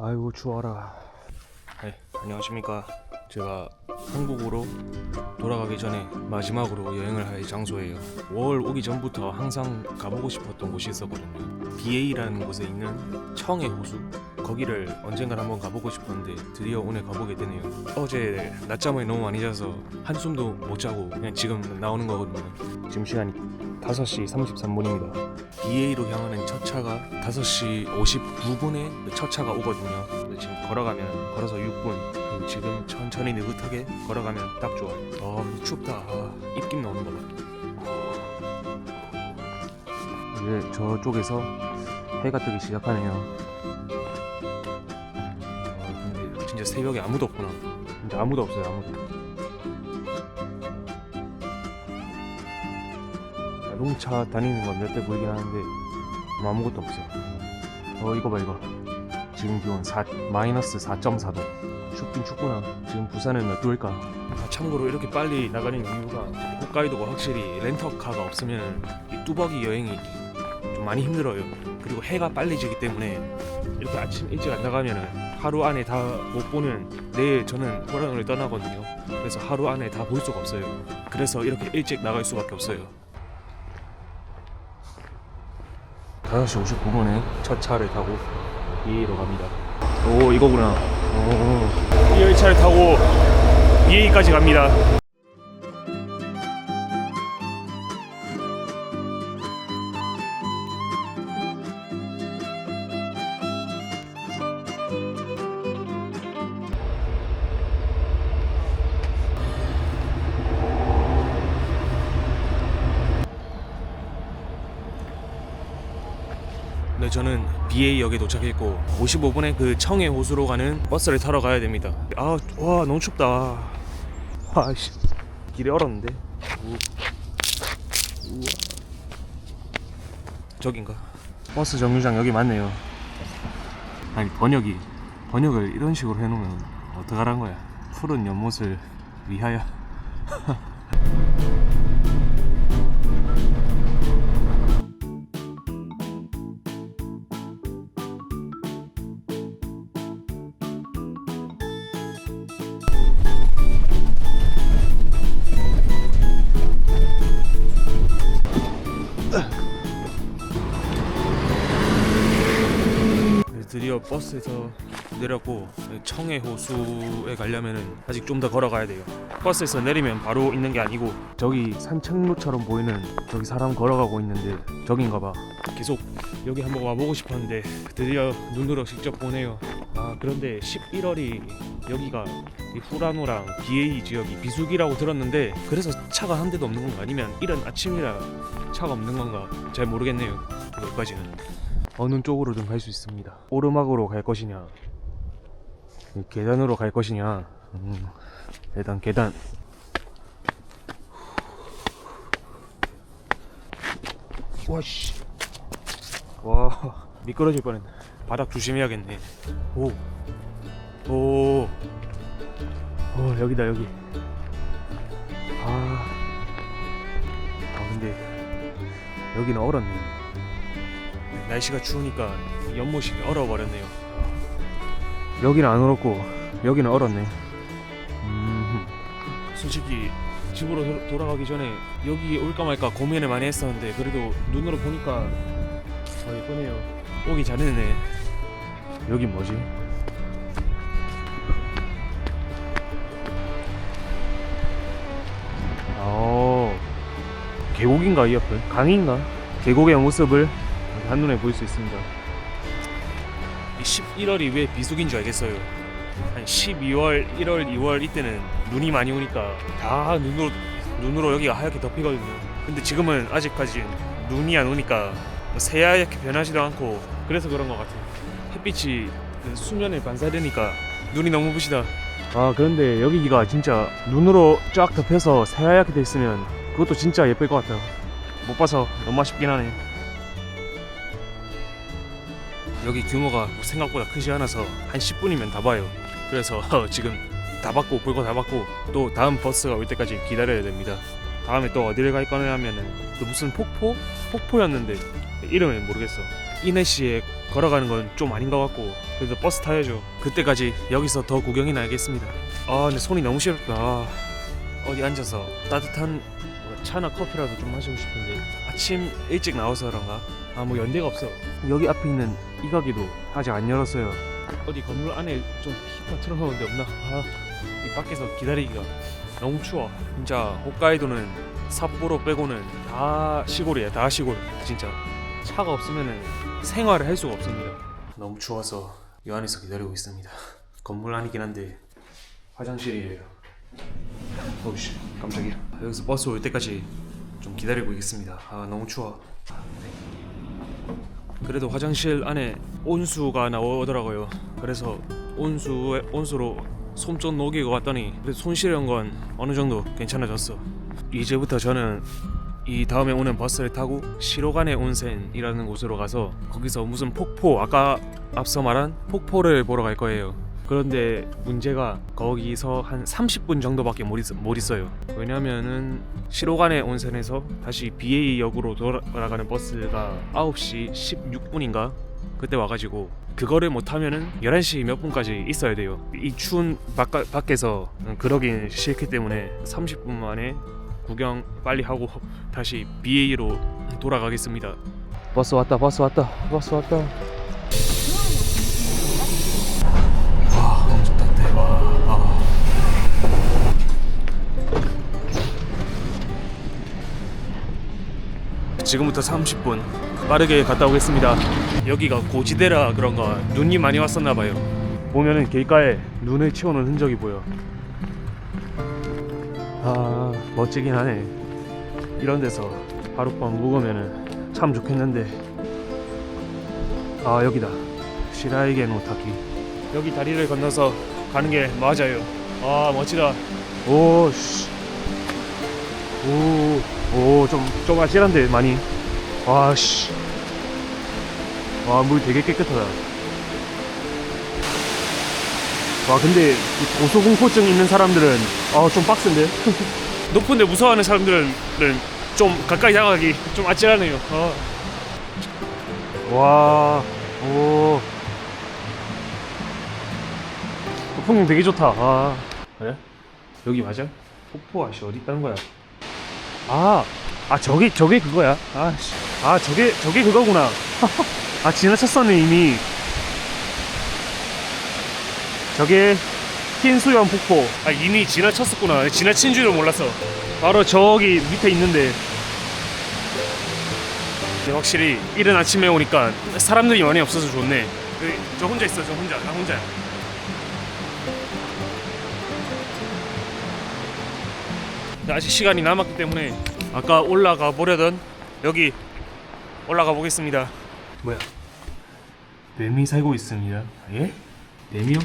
아이고 추워라. 네, 안녕하십니까. 제가 한국으로 돌아가기 전에 마지막으로 여행을 할 장소예요. 5월 오기 전부터 항상 가보고 싶었던 곳이 있었거든요. BA라는 곳에 있는 청해 호수. 거기를 언젠간 한번 가보고 싶었는데 드디어 오늘 가보게 되네요. 어제 낮잠을 너무 많이 자서 한숨도 못 자고 그냥 지금 나오는 거거든요. 지금 시간이 5시 33분입니다. BA로 향하는 첫 차가 5시 59분에 첫 차가 오거든요. 근데 지금 걸어가면 걸어서 6분. 그리고 지금 천천히 느긋하게 걸어가면 딱 좋아요. 아 춥다. 아, 입김 나오는 거 봐. 이제 저쪽에서 해가 뜨기 시작하네요. 아, 근데 진짜 새벽에 아무도 없구나. 진짜 아무도 없어요. 아무도. 자동차 다니는 건 몇 대 보이긴 하는데 뭐 아무것도 없어요. 어 이거 봐 이거. 지금 기온 4 마이너스 4.4도. 춥긴 춥구나. 지금 부산은 몇 도일까? 아, 참고로 이렇게 빨리 나가는 이유가 홋카이도가 확실히 렌터카가 없으면 이 뚜벅이 여행이 좀 많이 힘들어요. 그리고 해가 빨리 지기 때문에 이렇게 아침 일찍 안 나가면은 하루 안에 다 못 보는 내일 저는 호랑이를 떠나거든요. 그래서 하루 안에 다 볼 수가 없어요. 그래서 이렇게 일찍 나갈 수밖에 없어요. 5시 59분에 첫 차를 타고 BA로 갑니다. 오 이거구나. 오. 이 열차를 타고 BA까지 갑니다. 네, 저는 BA역에 도착했고 55분에 그 청해 호수로 가는 버스를 타러 가야 됩니다. 아, 와 너무 춥다. 아씨, 길이 얼었는데. 우. 우와. 저긴가? 버스 정류장 여기 맞네요. 아니 번역이 번역을 이런 식으로 해 놓으면 어떡하란 거야? 푸른 연못을 위하여. 버스에서 내렸고 청해 호수에 가려면은 아직 좀 더 걸어가야 돼요. 버스에서 내리면 바로 있는 게 아니고 저기 산책로처럼 보이는 저기 사람 걸어가고 있는데 저긴가 봐. 계속 여기 한번 와보고 싶었는데 드디어 눈으로 직접 보네요. 아 그런데 11월이 여기가 이 후라노랑 BA 지역이 비수기라고 들었는데 그래서 차가 한 대도 없는 건가 아니면 이른 아침이라 차가 없는 건가 잘 모르겠네요. 여기까지는. 어느 쪽으로든 갈 수 있습니다. 오르막으로 갈 것이냐, 이 계단으로 갈 것이냐. 음, 일단 계단. 와씨, 와 미끄러질 뻔했네. 바닥 조심해야겠네. 오, 오, 오 여기다 여기. 아, 아 근데 여기는 얼었네. 날씨가 추우니까 연못이 얼어버렸네요. 여기는 안 얼었고 여기는 얼었네. 음, 솔직히 집으로 도- 돌아가기 전에 여기 올까 말까 고민을 많이 했었는데 그래도 눈으로 보니까 더 예쁘네요. 오기 잘했네. 여기 뭐지? 어 계곡인가 이 옆은 강인가? 계곡의 모습을 한눈에 볼수 있습니다. 이 11월이 왜 비수기인 줄 알겠어요. 한 12월, 1월, 2월 이때는 눈이 많이 오니까 다 눈으로 눈으로 여기가 하얗게 덮이거든요. 근데 지금은 아직까지 눈이 안 오니까 뭐 새하얗게 변하지도 않고 그래서 그런 것 같아요. 햇빛이 그 수면에 반사되니까 눈이 너무 부시다. 아 그런데 여기가 진짜 눈으로 쫙 덮여서 새하얗게 돼 있으면 그것도 진짜 예쁠 것 같아요. 못 봐서 너무 아쉽긴 하네. 여기 규모가 생각보다 크지 않아서 한 10분이면 다 봐요. 그래서 지금 다 받고 볼거 다 받고 또 다음 버스가 올 때까지 기다려야 됩니다. 다음에 또 어디를 갈 거냐면은 또 무슨 폭포? 폭포였는데 이름을 모르겠어. 이내시에 걸어가는 건 좀 아닌 것 같고 그래도 버스 타야죠. 그때까지 여기서 더 구경이 나겠습니다. 아 근데 손이 너무 시렵다. 아, 어디 앉아서 따뜻한 뭐 차나 커피라도 좀 마시고 싶은데 아침 일찍 나와서 그런가? 아 뭐 연대가 없어. 여기 앞에 있는 이 가게도 아직 안 열었어요. 어디 건물 안에 좀 히터 틀어놓은 데 없나? 아, 이 밖에서 기다리기가 너무 추워. 진짜 홋카이도는 삿포로 빼고는 다 시골이에요. 다 시골. 진짜 차가 없으면은 생활을 할 수가 없습니다. 너무 추워서 이 안에서 기다리고 있습니다. 건물 안이긴 한데 화장실이에요. 오씨 깜짝이야. 여기서 버스 올 때까지 좀 기다리고 있겠습니다. 아 너무 추워. 그래도 화장실 안에 온수가 나오더라고요. 그래서 온수에 온수로 손 좀 녹이고 왔더니 그래도 손 시려운 건 어느 정도 괜찮아졌어. 이제부터 저는 이 다음에 오는 버스를 타고 시로간의 온센이라는 곳으로 가서 거기서 무슨 폭포 아까 앞서 말한 폭포를 보러 갈 거예요. 그런데 문제가 거기서 한 30분 정도밖에 못, 있, 못 있어요. 왜냐면은 시로간의 온센에서 다시 BA 역으로 돌아가는 버스가 9시 16분인가 그때 와가지고 그거를 못하면은 11시 몇 분까지 있어야 돼요. 이 추운 바, 밖에서 그러긴 싫기 때문에 30분 만에 구경 빨리 하고 다시 BA로 돌아가겠습니다. 버스 왔다, 버스 왔다, 버스 왔다. 지금부터 30분 빠르게 갔다 오겠습니다. 여기가 고지대라 그런가 눈이 많이 왔었나 봐요. 보면은 길가에 눈을 채우는 흔적이 보여. 아 멋지긴 하네. 이런 데서 하룻밤 묵으면은 참 좋겠는데. 아 여기다 시라이게 노타키. 여기 다리를 건너서 가는 게 맞아요. 아 멋지다. 오 씨. 오 오좀 좀 아찔한데 많이. 와 씨. 와 물 되게 깨끗하다. 와 근데 이 고소공포증 있는 사람들은 아좀 빡센데 높은데 무서워하는 사람들은 좀 가까이 다가가기 좀 아찔하네요 어. 와오 풍경 되게 좋다 아 그래? 여기 맞아? 폭포 아씨 어디 있다는 거야 아, 아 저게 저게 그거야 아 씨 아 저게 저게 그거구나 아 지나쳤었네 이미 저게 흰 수염 폭포. 아 이미 지나쳤었구나. 지나친 줄을 몰랐어. 바로 저기 밑에 있는데. 확실히 이른 아침에 오니까 사람들이 많이 없어서 좋네. 여기 저 혼자 있어. 저 혼자. 나 혼자야. 아직 시간이 남았기 때문에 아까 올라가 보려던 여기 올라가 보겠습니다. 뭐야? 뱀이 살고 있습니다. 예? 뱀이요?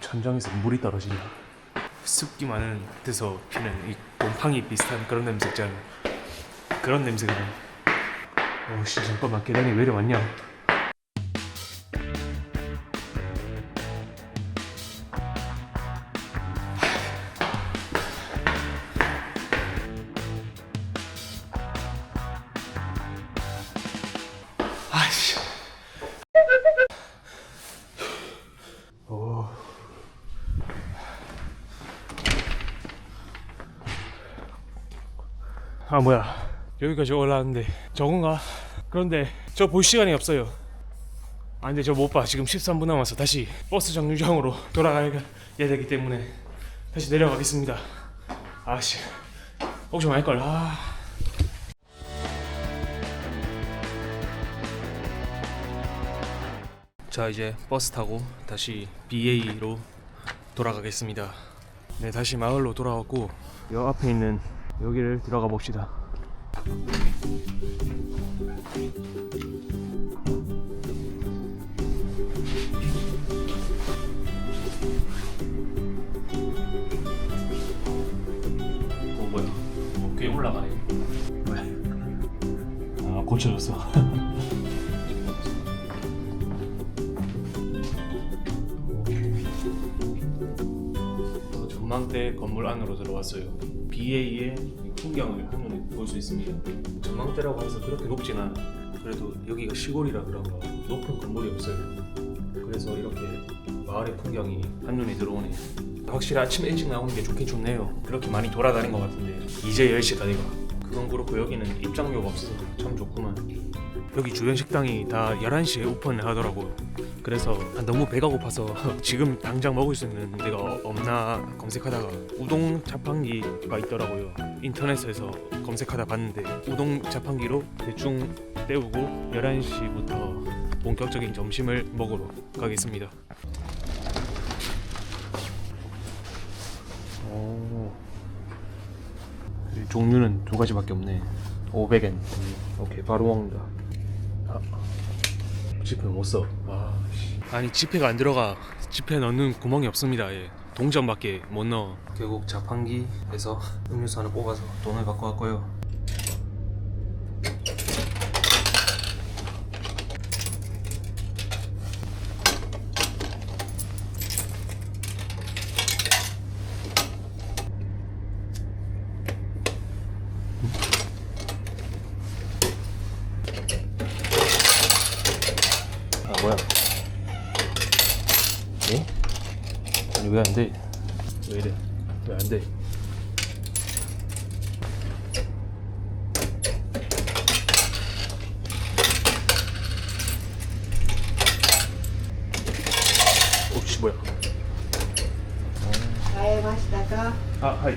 천장에서 물이 떨어지냐 습기 많은 데서 피는 이 곰팡이 비슷한 그런 냄새 있잖아 그런 냄새가 나 오씨 잠깐만 계단이 왜 이리 왔냐 아 뭐야. 여기까지 올라왔는데 저건가? 그런데 저 볼 시간이 없어요. 아 근데 저 못 봐. 지금 13분 남아서 다시 버스 정류장으로 돌아가야 되기 때문에 다시 내려가겠습니다. 아씨 혹시 말걸. 아. 자 이제 버스 타고 다시 BA로 돌아가겠습니다. 네 다시 마을로 돌아왔고 요 앞에 있는 여기를 들어가 봅시다. 어 뭐야? 어, 꽤 올라가네. 왜? 아 고쳐졌어. 어, 전망대 건물 안으로 들어왔어요. BA의 풍경을 한눈에 볼 수 있습니다. 전망대라고 해서 그렇게 않아. 그래도 여기가 시골이라 그런가 높은 건물이 없어요. 그래서 이렇게 마을의 풍경이 한눈에 들어오네. 확실히 아침 일찍 나오는 게 좋긴 좋네요. 그렇게 많이 돌아다닌 것 같은데 이제 10시다 이거. 그건 그렇고 여기는 입장료가 없어서 참 좋구만. 여기 주변 식당이 다 11시에 오픈하더라고요. 그래서 아, 너무 배가 고파서 지금 당장 먹을 수 있는 데가 없나 검색하다가 우동 자판기가 있더라고요. 인터넷에서 검색하다 봤는데 우동 자판기로 대충 때우고 11시부터 본격적인 점심을 먹으러 가겠습니다. 오. 이 종류는 두 가지밖에 없네. 500엔. 오케이, 바로 먹는다. 아, 지폐 못 써. 아, 씨. 아니 지폐가 안 들어가. 지폐 넣는 구멍이 없습니다. 예. 동전밖에 못 넣어. 결국 자판기에서 음료수 하나 뽑아서 돈을 갖고 왔고요. 買えましたか 아, 하이.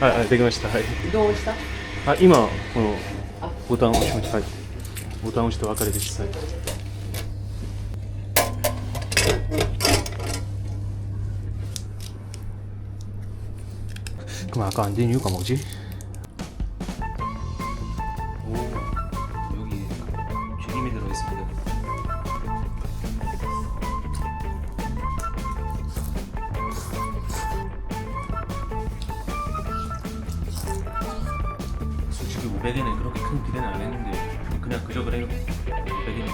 아, 아, 되게 맛있다. 하이. どうした 아, 이마, 어, 보당 오시면 하이. 보당 오시도 와카레 됐어요. 그럼 아까 안 된 이유가 뭐지? 그냥 그저 그래요 500엔인데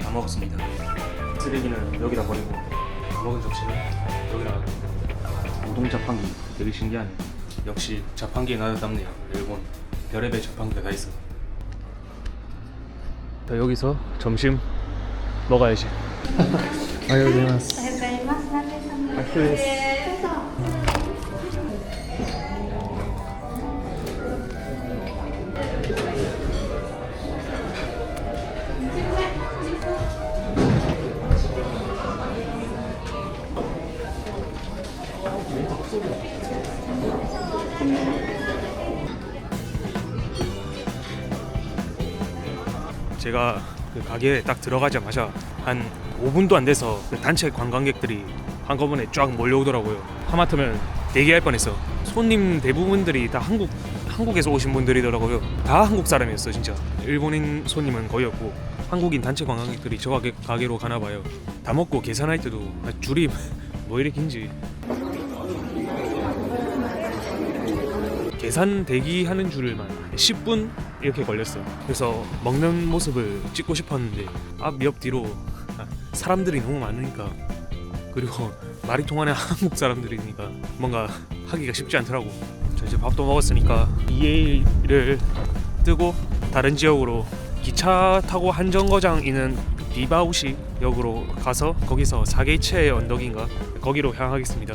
다 먹었습니다. 쓰레기는 여기다 버리고 다 먹은 접시는 여기다 우동 자판기 되게 신기하네. 역시 자판기에 나다답네요. 일본 별의별 자판기가 다 있어. 자 여기서 점심 먹어야지. 아유리마스. 제가 가게에 딱 들어가자마자 한 5분도 안 돼서 그 단체 관광객들이 한꺼번에 쫙 몰려오더라고요. 하마터면 대기할 뻔했어. 손님 대부분들이 다 한국 한국에서 오신 분들이더라고요. 다 한국 사람이었어 진짜. 일본인 손님은 거의 없고 한국인 단체 관광객들이 저 가게, 가게로 가나 봐요. 다 먹고 계산할 때도 줄이 뭐 이렇게 긴지. 계산 대기하는 줄만 10분 이렇게 걸렸어. 그래서 먹는 모습을 찍고 싶었는데 앞, 옆, 뒤로 아, 사람들이 너무 많으니까 그리고 말이 통하는 한국 사람들이니까 뭔가 하기가 쉽지 않더라고. 자 이제 밥도 먹었으니까 EA를 뜨고 다른 지역으로 기차 타고 한 정거장 있는 비바우시 역으로 가서 거기서 사계체 언덕인가 거기로 향하겠습니다.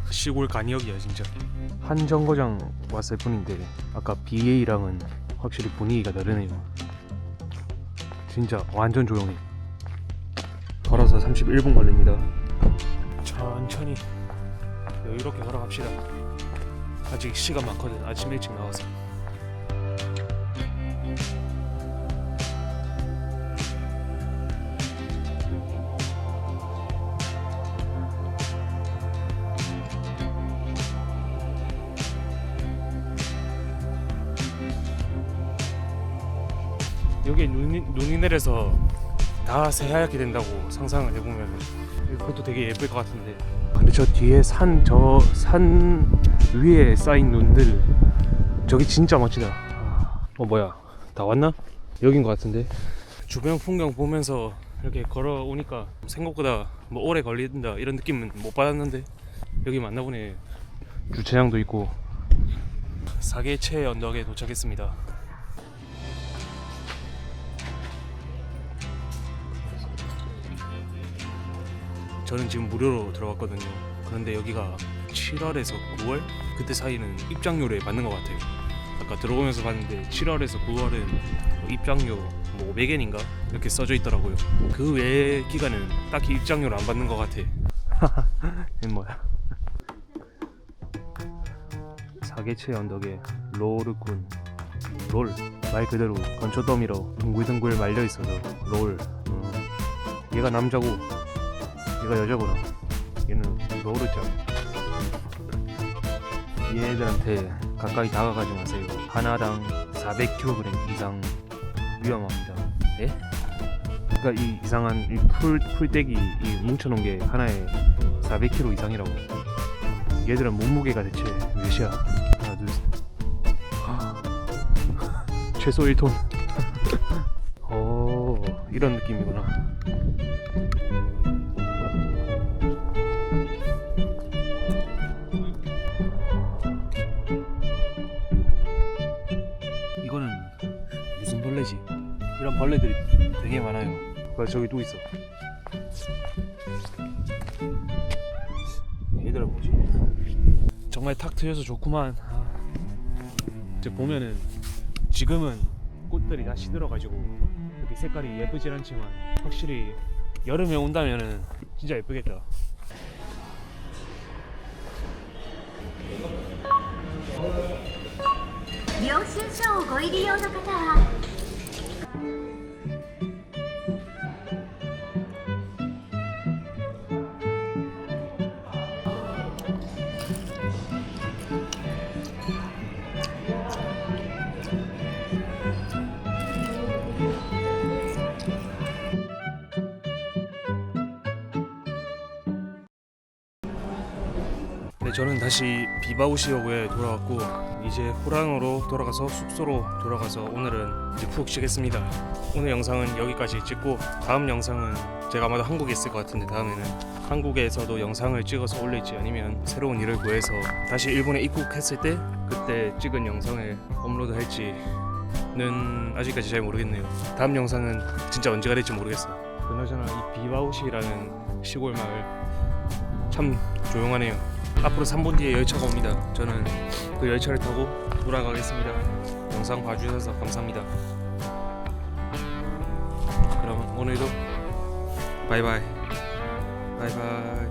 시골 간이역이야 진짜. 한 정거장 왔을 뿐인데 아까 BA랑은 확실히 분위기가 다르네요. 진짜 완전 조용해. 걸어서 31분 걸립니다. 천천히 여유롭게 걸어갑시다. 아직 시간 많거든. 아침 일찍 나와서. 여기 눈이, 눈이 내려서 다 새하얗게 된다고 상상을 해보면 그것도 되게 예쁠 것 같은데. 근데 저 뒤에 산 저 산 위에 쌓인 눈들 저기 진짜 멋지다. 아, 어 뭐야? 다 왔나? 여긴 것 같은데. 주변 풍경 보면서 이렇게 걸어오니까 생각보다 뭐 오래 걸린다 이런 느낌은 못 받았는데 여기 맞나 보네 주차장도 있고. 사계체 언덕에 도착했습니다 저는 지금 무료로 들어왔거든요. 그런데 여기가 7월에서 9월 그때 사이는 입장료를 받는 것 같아요. 아까 들어오면서 봤는데 7월에서 9월은 뭐 입장료 뭐 500엔인가 이렇게 써져 있더라고요. 그 외의 기간은 딱히 입장료를 안 받는 것 같아. 이 뭐야? 사계체 언덕에 롤군 롤 말 그대로 건초 더미로 둥글둥글 말려 있어서 롤. 음. 얘가 남자고 얘가 여자구나. 얘는 로르짱. 얘들한테 가까이 다가가지 마세요. 하나당 400kg 이상 위험합니다. 예? 그러니까 이 이상한 이 풀, 풀떼기 이 뭉쳐놓은 게 하나에 400kg 이상이라고. 얘들은 몸무게가 대체 몇이야? 하나, 둘, 셋. 최소 1톤. 오, 이런 느낌이구나. 이거는 무슨 벌레지? 이런 벌레들이 되게 많아요. 아, 저기 또 있어. 얘들아 뭐지? 정말 탁 트여서 좋구만. 아. 이제 보면은 지금은 꽃들이 다 시들어가지고 이렇게 색깔이 예쁘진 않지만 확실히 여름에 온다면은 진짜 예쁘겠다. 入り用の方は「 네, 저는 다시 비바우시역에 돌아왔고 이제 호랑으로 돌아가서 숙소로 돌아가서 오늘은 이제 푹 쉬겠습니다. 오늘 영상은 여기까지 찍고 다음 영상은 제가 아마도 한국에 있을 것 같은데 다음에는 한국에서도 영상을 찍어서 올릴지 아니면 새로운 일을 구해서 다시 일본에 입국했을 때 그때 찍은 영상을 업로드 할지는 아직까지 잘 모르겠네요. 다음 영상은 진짜 언제가 될지 모르겠어. 그나저나 이 비바우시라는 시골 마을 참 조용하네요. 앞으로 3분 뒤에 열차가 옵니다. 저는 그 열차를 타고 돌아가겠습니다. 영상 봐주셔서 감사합니다. 그럼 오늘도 바이바이. 바이바이.